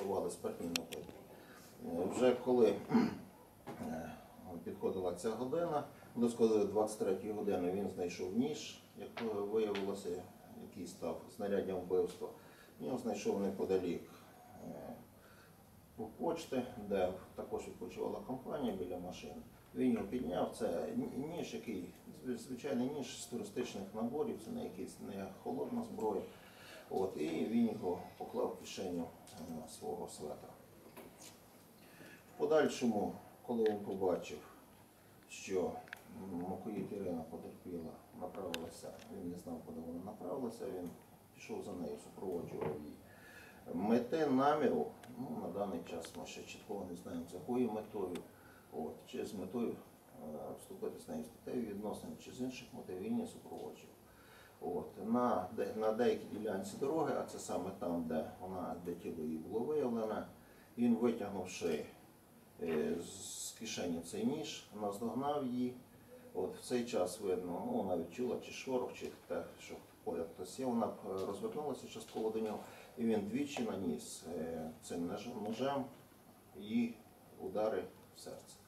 впливали спиртні напої. Е, Вже коли е, підходила ця година, близько 23 години він знайшов ніж, як виявилося, який став знаряддям вбивства. Він знайшов неподалік е, почти, де також відпочивала компанія біля машини. Він його підняв. Це ніж, який звичайний ніж з туристичних наборів, це не якийсь не холодна зброя. От, і він його поклав в кишеню е, свого светра. В подальшому, коли він побачив, що Мокоїд Ірина потерпіла, направилася, він не знав, куди вона направилася, він пішов за нею, супроводжував її. Мети наміру, ну, на даний час ми ще чітко не знаємо, з якою метою, от, чи з метою е, вступити з нею в статеві відносини, чи з інших мотивів він її супроводжував. На, на деякій ділянці дороги, а це саме там, де вона де тіло її було виявлене, він витягнувши е, з кишені цей ніж, наздогнав її. От в цей час видно, ну вона відчула чи шорох, чи те, що хтось є, вона е, розвернулася частково до нього, і він двічі наніс е, цим ножем її удари в серце.